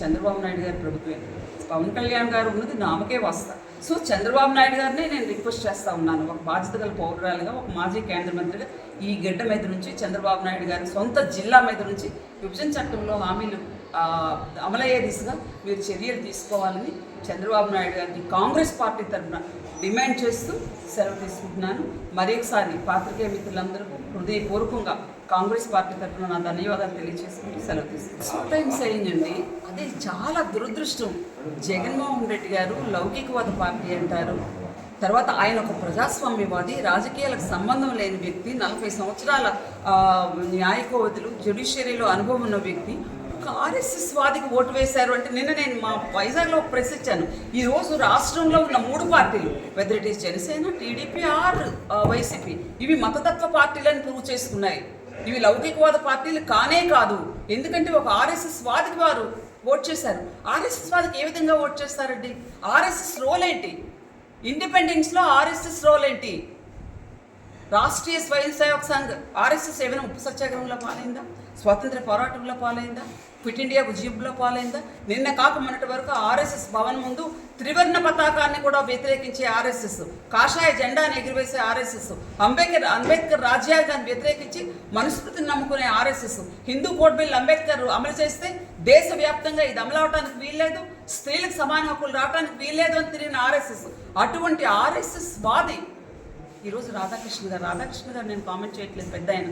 చంద్రబాబు నాయుడు గారి ప్రభుత్వమే. పవన్ కళ్యాణ్ గారు ఉన్నది నామకే వస్తా సో చంద్రబాబు నాయుడు గారినే నేను రిక్వెస్ట్ చేస్తా ఉన్నాను. ఒక బాధ్యత గల పౌరురాలుగా ఒక మాజీ కేంద్ర మంత్రిగా ఈ గడ్డ మీద నుంచి చంద్రబాబు నాయుడు గారి సొంత జిల్లా మీద నుంచి విభజన చట్టంలో హామీలు అమలయ్యే దిశగా మీరు చర్యలు తీసుకోవాలని చంద్రబాబు నాయుడు గారికి కాంగ్రెస్ పార్టీ తరఫున డిమాండ్ చేస్తూ సెలవు తీసుకుంటున్నాను. మరొకసారి పాత్రికేయ మిత్రులందరూ హృదయపూర్వకంగా కాంగ్రెస్ పార్టీ తరఫున నా ధన్యవాదాలు తెలియజేసుకుంటూ సెలవు తీసుకుంటాను టైమ్స్ అయిందండి. అదే చాలా దురదృష్టం. జగన్మోహన్ రెడ్డి గారు లౌకికవాద పార్టీ అంటారు. తర్వాత ఆయన ఒక ప్రజాస్వామ్యవాది రాజకీయాలకు సంబంధం లేని వ్యక్తి నలభై సంవత్సరాల న్యాయకోవతులు జ్యుడిషియరీలో అనుభవం ఉన్న వ్యక్తి. ఒక ఆర్ఎస్ఎస్ వాదికి ఓటు వేశారు అంటే నిన్న నేను మా వైజాగ్లో ప్రశ్నించాను ఈరోజు రాష్ట్రంలో ఉన్న మూడు పార్టీలు whether it is Janasena TDP or YCP ఇవి మతతత్వ పార్టీలను ప్రూవ్ చేసుకున్నాయి. ఇవి లౌకికవాద పార్టీలు కానే కాదు. ఎందుకంటే ఒక ఆర్ఎస్ఎస్ వాదికి వారు ఓట్ చేశారు. ఆర్ఎస్ఎస్ వాదికి ఏ విధంగా ఓట్ చేస్తారండి? ఆర్ఎస్ఎస్ రోల్ ఏంటి ఇండిపెండెన్స్లో ఆర్ఎస్ఎస్ రోల్ ఏంటి రాష్ట్రీయ స్వయం సేవక్ సంఘ్ ఆర్ఎస్ఎస్ ఏమైనా ఉప్పు సత్యాగ్రహంలో పాలైందా? స్వాతంత్ర పోరాటంలో పాలైందా? క్విట్ ఇండియా ఉద్యమంలో పాలైందా? నిన్న కాక మొన్నటి వరకు ఆర్ఎస్ఎస్ భవన్ ముందు త్రివర్ణ పతాకాన్ని కూడా వ్యతిరేకించే ఆర్ఎస్ఎస్ కాషాయ జెండాను ఎగురవేసే ఆర్ఎస్ఎస్ అంబేద్కర్ అంబేద్కర్ రాజ్యాంగాన్ని వ్యతిరేకించి మనుస్మృతిని నమ్ముకునే RSS Hindu code bill Ambedkar అమలు చేస్తే దేశవ్యాప్తంగా ఇది అమలు అవడానికి వీల్లేదు స్త్రీలకు సమాన హక్కులు రావడానికి వీల్లేదు అని తిరిగిన ఆర్ఎస్ఎస్. అటువంటి ఆర్ఎస్ఎస్ వాది ఈరోజు రాధాకృష్ణ గారు. రాధాకృష్ణ గారు నేను కామెంట్ చేయట్లేదు పెద్ద ఆయన.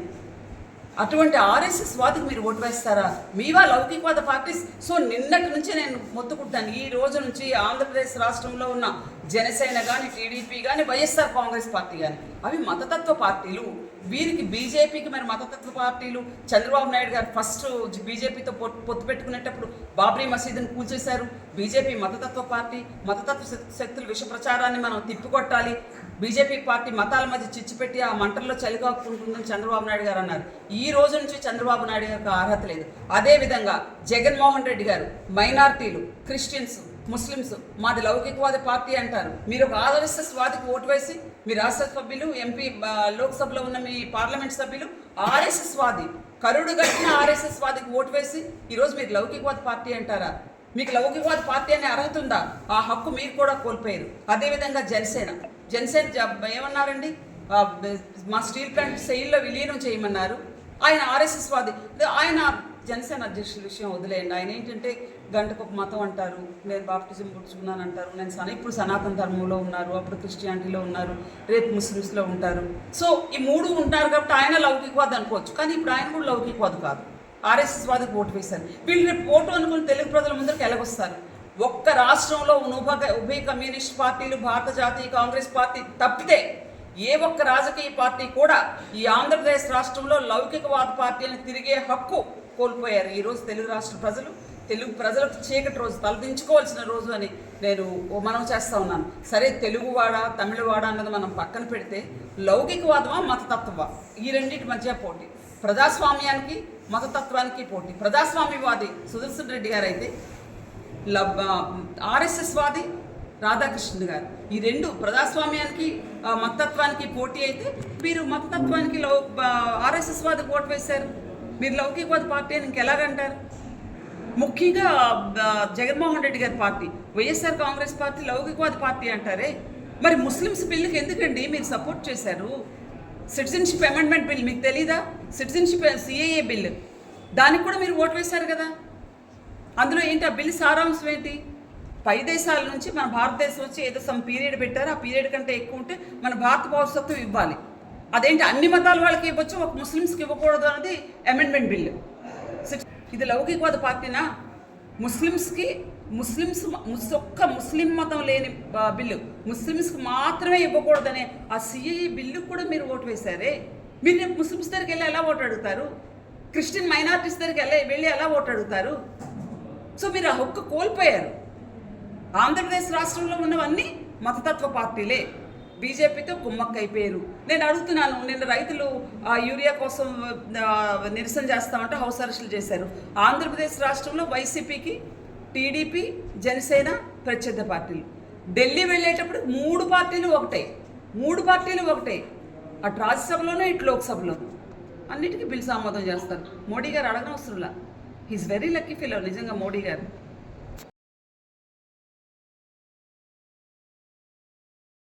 అటువంటి ఆర్ఎస్ఎస్ వాదికి మీరు ఓటు వేస్తారా? మీవా లౌకికవాద పార్టీస్? సో నిన్నటి నుంచి నేను మొత్తుకుంటాను. ఈ రోజు నుంచి ఆంధ్రప్రదేశ్ రాష్ట్రంలో ఉన్న జనసేన కానీ టీడీపీ కానీ వైఎస్ఆర్ కాంగ్రెస్ పార్టీ కానీ అవి మతతత్వ పార్టీలు. వీరికి బీజేపీకి మరి మతతత్వ పార్టీలు చంద్రబాబు నాయుడు గారు ఫస్ట్ బీజేపీతో పొత్తు పెట్టుకునేటప్పుడు బాబ్రీ మసీదును కూల్చేశారు. బీజేపీ మతతత్వ పార్టీ మతతత్వ శక్తుల విష ప్రచారాన్ని మనం తిప్పికొట్టాలి. బీజేపీ పార్టీ మతాల మధ్య చిచ్చిపెట్టి ఆ మంటల్లో చలిగాకుంటుందని చంద్రబాబు నాయుడు గారు అన్నారు. ఈ రోజు నుంచి చంద్రబాబు నాయుడు గారికి అర్హత లేదు. అదేవిధంగా జగన్మోహన్ రెడ్డి గారు మైనార్టీలు క్రిస్టియన్స్ ముస్లిమ్స్ మాది లౌకికవాద పార్టీ అంటారు. మీరు ఒక ఆర్ఎస్ఎస్ వాదికి ఓటు వేసి మీ రాష్ట్ర సభ్యులు ఎంపీ లోక్సభలో ఉన్న మీ పార్లమెంట్ సభ్యులు ఆర్ఎస్ఎస్ వాది కరుడు గట్టిన ఆర్ఎస్ఎస్ వాదికి ఓటు వేసి ఈరోజు మీరు లౌకికవాద పార్టీ అంటారా? మీకు లౌకికవాద పార్టీ అనే అర్హత ఉందా? ఆ హక్కు మీరు కూడా కోల్పోయారు. అదేవిధంగా జనసేన. జనసేన ఏమన్నారండి? మా స్టీల్ ప్లాంట్ సెయిల్లో విలీనం చేయమన్నారు. ఆయన ఆర్ఎస్ఎస్ వాది ఆయన జనసేన అధ్యక్షుల విషయం వదిలేయండి. ఆయన ఏంటంటే గంటకు ఒక మతం అంటారు నేను బాప్టిజం పుచ్చుకున్నాను అంటారు నేను సన ఇప్పుడు సనాతన ధర్మంలో ఉన్నారు అప్పుడు క్రిస్టియానిటీలో ఉన్నారు రేపు ముస్లిమ్స్లో ఉంటారు. సో ఈ మూడు ఉంటారు కాబట్టి ఆయన లౌకికవాది అనుకోవచ్చు. కానీ ఇప్పుడు ఆయన కూడా లౌకికవాది కాదు. ఆర్ఎస్ఎస్ వాదికి ఓటు వేశారు. వీళ్ళు రేపు ఓటు అనుకుని తెలుగు ప్రజల ముందరికి ఎలాగొస్తారు? ఒక్క రాష్ట్రంలో ఉభయ ఉభయ కమ్యూనిస్ట్ పార్టీలు భారత జాతీయ కాంగ్రెస్ పార్టీ తప్పితే ఏ ఒక్క రాజకీయ పార్టీ కూడా ఈ ఆంధ్రప్రదేశ్ రాష్ట్రంలో లౌకికవాద పార్టీని తిరిగే హక్కు కోల్పోయారు. ఈరోజు తెలుగు రాష్ట్ర ప్రజలు తెలుగు ప్రజలకు చీకటి రోజు తలదించుకోవాల్సిన రోజు అని నేను మనం చేస్తా ఉన్నాను. సరే తెలుగువాడ తమిళవాడ అన్నది మనం పక్కన పెడితే లౌకికవాదమా మతతత్వ ఈ రెండింటి మధ్య పోటీ. ప్రజాస్వామ్యానికి మతతత్వానికి పోటీ. ప్రజాస్వామ్యవాది సుదర్శన్ రెడ్డి గారు అయితే లబ్ ఆర్ఎస్ఎస్ వాది రాధాకృష్ణ గారు. ఈ రెండు ప్రజాస్వామ్యానికి మతత్వానికి పోటీ అయితే మీరు మతతత్వానికి లౌ ఆర్ఎస్ఎస్ వాది ఓటు వేశారు. మీరు లౌకికవాద పార్టీ అని ఇంకెలాగంటారు? ముఖ్యంగా జగన్మోహన్ రెడ్డి గారి పార్టీ. వైఎస్ఆర్ కాంగ్రెస్ పార్టీ లౌకికవాద పార్టీ అంటారే? మరి ముస్లిమ్స్ బిల్లుకి ఎందుకండి మీరు సపోర్ట్ చేశారు? సిటిజన్షిప్ అమెండ్మెంట్ బిల్ మీకు తెలీదా? సిటిజన్షిప్ సిఏఏ బిల్ దానికి కూడా మీరు ఓటు వేశారు కదా? అందులో ఏంటి? ఆ బిల్ సారాంశం ఏంటి? పై దేశాల నుంచి మన భారతదేశం వచ్చి ఏదో సమ్ పీరియడ్ పెట్టారు. ఆ పీరియడ్ కంటే ఎక్కువ ఉంటే మన భారత పౌరసత్వం ఇవ్వాలి. అదేంటి అన్ని మతాల వాళ్ళకి ఇవ్వచ్చు ఒక ముస్లిమ్స్కి ఇవ్వకూడదు అన్నది అమెండ్మెంట్ బిల్లు ఇది లౌకికవాద పార్టీనా? ముస్లిమ్స్కి ముస్లిమ్స్ ముస్ ఒక్క ముస్లిం మతం లేని బిల్లు ముస్లిమ్స్కి మాత్రమే ఇవ్వకూడదనే ఆ సిఏఈ బిల్లు కూడా మీరు ఓటు వేశారే? మీరు రేపు ముస్లిమ్స్ దగ్గరికి వెళ్ళి ఎలా ఓటు అడుగుతారు? క్రిస్టియన్ మైనార్టీస్ దగ్గరికి వెళ్ళి వెళ్ళి ఎలా ఓటు అడుగుతారు? సో మీరు ఆ హక్కు కోల్పోయారు. ఆంధ్రప్రదేశ్ రాష్ట్రంలో ఉన్నవన్నీ మతతత్వ పార్టీలే. బీజేపీతో కుమ్మక్కైపోయారు నేను అడుగుతున్నాను నిన్న రైతులు ఆ యూరియా కోసం నిరసన చేస్తామంటే హౌస్ అరెస్టులు చేశారు. ఆంధ్రప్రదేశ్ రాష్ట్రంలో వైసీపీకి టీడీపీ జనసేన ప్రత్యర్థ పార్టీలు. ఢిల్లీ వెళ్ళేటప్పుడు మూడు పార్టీలు ఒకటే మూడు పార్టీలు ఒకటే. అటు రాజ్యసభలోనూ ఇటు లోక్సభలోనూ. అన్నిటికీ బిల్స్ ఆమోదం చేస్తారు. మోడీ గారు అడగనవసరంలా. హీస్ వెరీ లక్కీ ఫీల్ నిజంగా మోడీ గారు.